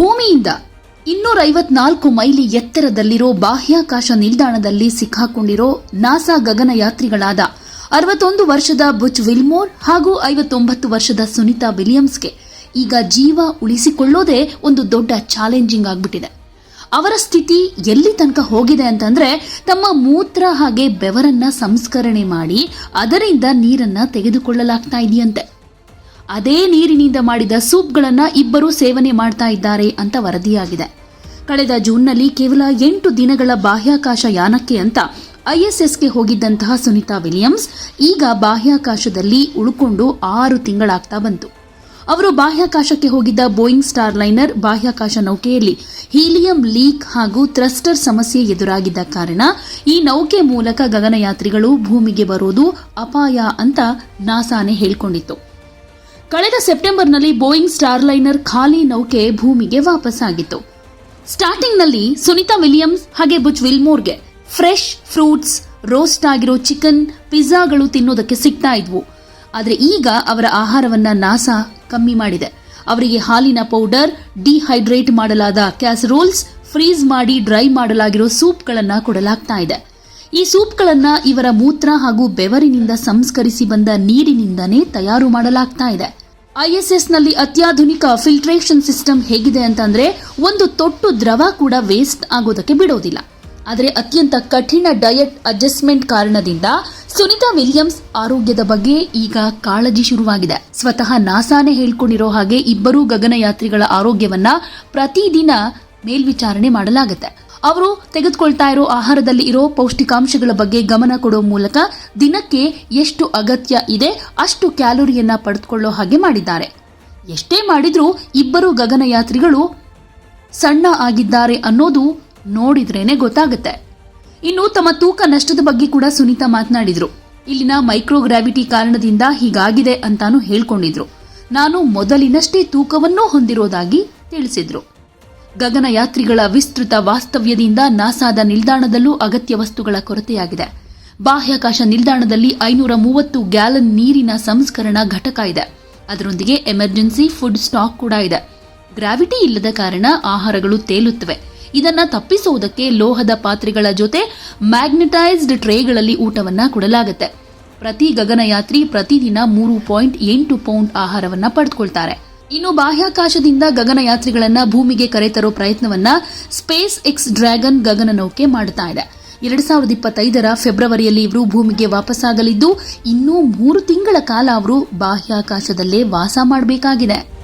ಭೂಮಿಯಿಂದ ಇನ್ನೂರ ಐವತ್ನಾಲ್ಕು ಮೈಲಿ ಎತ್ತರದಲ್ಲಿರೋ ಬಾಹ್ಯಾಕಾಶ ನಿಲ್ದಾಣದಲ್ಲಿ ಸಿಕ್ಕಾಕೊಂಡಿರೋ ನಾಸಾ ಗಗನಯಾತ್ರಿಗಳಾದ ಅರವತ್ತೊಂದು ವರ್ಷದ ಬುಚ್ ವಿಲ್ಮೋರ್ ಹಾಗೂ ಐವತ್ತೊಂಬತ್ತು ವರ್ಷದ ಸುನಿತಾ ವಿಲಿಯಮ್ಸ್ಗೆ ಈಗ ಜೀವ ಉಳಿಸಿಕೊಳ್ಳೋದೇ ಒಂದು ದೊಡ್ಡ ಚಾಲೆಂಜಿಂಗ್ ಆಗ್ಬಿಟ್ಟಿದೆ. ಅವರ ಸ್ಥಿತಿ ಎಲ್ಲಿ ತನಕ ಹೋಗಿದೆ ಅಂತಂದ್ರೆ ತಮ್ಮ ಮೂತ್ರ ಹಾಗೆ ಬೆವರನ್ನ ಸಂಸ್ಕರಣೆ ಮಾಡಿ ಅದರಿಂದ ನೀರನ್ನ ತೆಗೆದುಕೊಳ್ಳಲಾಗ್ತಾ ಇದೆಯಂತೆ. ಅದೇ ನೀರಿನಿಂದ ಮಾಡಿದ ಸೂಪ್ಗಳನ್ನು ಇಬ್ಬರು ಸೇವನೆ ಮಾಡ್ತಾ ಇದ್ದಾರೆ ಅಂತ ವರದಿಯಾಗಿದೆ. ಕಳೆದ ಜೂನ್ನಲ್ಲಿ ಕೇವಲ ಎಂಟು ದಿನಗಳ ಬಾಹ್ಯಾಕಾಶ ಯಾನಕ್ಕೆ ಅಂತ ಐಎಸ್ಎಸ್ಗೆ ಹೋಗಿದ್ದಂತಹ ಸುನಿತಾ ವಿಲಿಯಮ್ಸ್ ಈಗ ಬಾಹ್ಯಾಕಾಶದಲ್ಲಿ ಉಳ್ಕೊಂಡು ಆರು ತಿಂಗಳಾಗ್ತಾ ಬಂತು. ಅವರು ಬಾಹ್ಯಾಕಾಶಕ್ಕೆ ಹೋಗಿದ್ದ ಬೋಯಿಂಗ್ ಸ್ಟಾರ್ ಲೈನರ್ ಬಾಹ್ಯಾಕಾಶ ನೌಕೆಯಲ್ಲಿ ಹೀಲಿಯಂ ಲೀಕ್ ಹಾಗೂ ಥ್ರಸ್ಟರ್ ಸಮಸ್ಯೆ ಎದುರಾಗಿದ್ದ ಕಾರಣ ಈ ನೌಕೆ ಮೂಲಕ ಗಗನಯಾತ್ರಿಗಳು ಭೂಮಿಗೆ ಬರೋದು ಅಪಾಯ ಅಂತ ನಾಸಾನೆ ಹೇಳ್ಕೊಂಡಿತ್ತು. ಕಳೆದ ಸೆಪ್ಟೆಂಬರ್ನಲ್ಲಿ ಬೋಯಿಂಗ್ ಸ್ಟಾರ್ಲೈನರ್ ಖಾಲಿ ನೌಕೆ ಭೂಮಿಗೆ ವಾಪಸ್ಸಾಗಿತ್ತು. ಸ್ಟಾರ್ಟಿಂಗ್ನಲ್ಲಿ ಸುನಿತಾ ವಿಲಿಯಮ್ಸ್ ಹಾಗೆ ಬುಚ್ ವಿಲ್ಮೋರ್ಗೆ ಫ್ರೆಶ್ ಫ್ರೂಟ್ಸ್, ರೋಸ್ಟ್ ಆಗಿರೋ ಚಿಕನ್, ಪಿಜ್ಜಾಗಳು ತಿನ್ನೋದಕ್ಕೆ ಸಿಗ್ತಾ ಇದ್ವು. ಆದರೆ ಈಗ ಅವರ ಆಹಾರವನ್ನ ನಾಸಾ ಕಮ್ಮಿ ಮಾಡಿದೆ. ಅವರಿಗೆ ಹಾಲಿನ ಪೌಡರ್, ಡಿಹೈಡ್ರೇಟ್ ಮಾಡಲಾದ ಕ್ಯಾಸರೋಲ್ಸ್ ಫ್ರೀಸ್ ಮಾಡಿ ಡ್ರೈ ಮಾಡಲಾಗಿರೋ ಸೂಪ್ಗಳನ್ನು ಕೊಡಲಾಗ್ತಾ ಇದೆ. ಈ ಸೂಪ್ಗಳನ್ನ ಇವರ ಮೂತ್ರ ಹಾಗೂ ಬೆವರಿನಿಂದ ಸಂಸ್ಕರಿಸಿ ಬಂದ ನೀರಿನಿಂದನೇ ತಯಾರು ಮಾಡಲಾಗ್ತಾ ಇದೆ. ಐಎಸ್ಎಸ್ನಲ್ಲಿ ಅತ್ಯಾಧುನಿಕ ಫಿಲ್ಟ್ರೇಷನ್ ಸಿಸ್ಟಮ್ ಹೇಗಿದೆ ಅಂತಂದ್ರೆ ಒಂದು ತೊಟ್ಟು ದ್ರವ ಕೂಡ ವೇಸ್ಟ್ ಆಗೋದಕ್ಕೆ ಬಿಡೋದಿಲ್ಲ. ಆದರೆ ಅತ್ಯಂತ ಕಠಿಣ ಡಯಟ್ ಅಡ್ಜಸ್ಟ್ಮೆಂಟ್ ಕಾರಣದಿಂದ ಸುನಿತಾ ವಿಲಿಯಮ್ಸ್ ಆರೋಗ್ಯದ ಬಗ್ಗೆ ಈಗ ಕಾಳಜಿ ಶುರುವಾಗಿದೆ. ಸ್ವತಃ ನಾಸಾನೇ ಹೇಳ್ಕೊಂಡಿರೋ ಹಾಗೆ ಇಬ್ಬರೂ ಗಗನಯಾತ್ರಿಗಳ ಆರೋಗ್ಯವನ್ನ ಪ್ರತಿದಿನ ಮೇಲ್ವಿಚಾರಣೆ ಮಾಡಲಾಗುತ್ತೆ. ಅವರು ತೆಗೆದುಕೊಳ್ತಾ ಇರೋ ಆಹಾರದಲ್ಲಿ ಇರೋ ಪೌಷ್ಟಿಕಾಂಶಗಳ ಬಗ್ಗೆ ಗಮನ ಕೊಡೋ ಮೂಲಕ ದಿನಕ್ಕೆ ಎಷ್ಟು ಅಗತ್ಯ ಇದೆ, ಅಷ್ಟು ಕ್ಯಾಲೋರಿಯನ್ನ ಪಡೆದುಕೊಳ್ಳೋ ಹಾಗೆ ಮಾಡಿದ್ದಾರೆ. ಎಷ್ಟೇ ಮಾಡಿದ್ರೂ ಇಬ್ಬರು ಗಗನಯಾತ್ರಿಗಳು ಸಣ್ಣ ಆಗಿದ್ದಾರೆ ಅನ್ನೋದು ನೋಡಿದ್ರೇನೆ ಗೊತ್ತಾಗುತ್ತೆ. ಇನ್ನು ತಮ್ಮ ತೂಕ ನಷ್ಟದ ಬಗ್ಗೆ ಕೂಡ ಸುನೀತಾ ಮಾತನಾಡಿದ್ರು. ಇಲ್ಲಿನ ಮೈಕ್ರೋಗ್ರಾವಿಟಿ ಕಾರಣದಿಂದ ಹೀಗಾಗಿದೆ ಅಂತಾನು ಹೇಳ್ಕೊಂಡಿದ್ರು. ನಾನು ಮೊದಲಿನಷ್ಟೇ ತೂಕವನ್ನೂ ಹೊಂದಿರೋದಾಗಿ ತಿಳಿಸಿದ್ರು. ಗಗನಯಾತ್ರಿಗಳ ವಿಸ್ತೃತ ವಾಸ್ತವ್ಯದಿಂದ ನಾಸಾದ ನಿಲ್ದಾಣದಲ್ಲೂ ಅಗತ್ಯ ವಸ್ತುಗಳ ಕೊರತೆಯಾಗಿದೆ. ಬಾಹ್ಯಾಕಾಶ ನಿಲ್ದಾಣದಲ್ಲಿ ಐನೂರ ಮೂವತ್ತು ಗ್ಯಾಲನ್ ನೀರಿನ ಸಂಸ್ಕರಣಾ ಘಟಕ ಇದೆ. ಅದರೊಂದಿಗೆ ಎಮರ್ಜೆನ್ಸಿ ಫುಡ್ ಸ್ಟಾಕ್ ಕೂಡ ಇದೆ. ಗ್ರಾವಿಟಿ ಇಲ್ಲದ ಕಾರಣ ಆಹಾರಗಳು ತೇಲುತ್ತವೆ. ಇದನ್ನು ತಪ್ಪಿಸುವುದಕ್ಕೆ ಲೋಹದ ಪಾತ್ರೆಗಳ ಜೊತೆ ಮ್ಯಾಗ್ನೆಟೈಸ್ಡ್ ಟ್ರೇಗಳಲ್ಲಿ ಊಟವನ್ನು ಕೊಡಲಾಗುತ್ತೆ. ಪ್ರತಿ ಗಗನಯಾತ್ರಿ ಪ್ರತಿದಿನ ಮೂರು ಪಾಯಿಂಟ್ ಎಂಟು ಪೌಂಡ್ ಆಹಾರವನ್ನು ಪಡೆದುಕೊಳ್ತಾರೆ ಇನ್ನು ಬಾಹ್ಯಾಕಾಶದಿಂದ ಗಗನಯಾತ್ರಿಗಳನ್ನ ಭೂಮಿಗೆ ಕರೆತರೋ ಪ್ರಯತ್ನವನ್ನ ಸ್ಪೇಸ್ ಎಕ್ಸ್ ಡ್ರ್ಯಾಗನ್ ಗಗನನೌಕೆ ಮಾಡ್ತಾ ಇದೆ. ಎರಡ್ ಸಾವಿರದ ಇಪ್ಪತ್ತೈದರ ಫೆಬ್ರವರಿಯಲ್ಲಿ ಇವರು ಭೂಮಿಗೆ ವಾಪಸ್ಸಾಗಲಿದ್ದು, ಇನ್ನೂ ಮೂರು ತಿಂಗಳ ಕಾಲ ಅವರು ಬಾಹ್ಯಾಕಾಶದಲ್ಲೇ ವಾಸ ಮಾಡಬೇಕಾಗಿದೆ.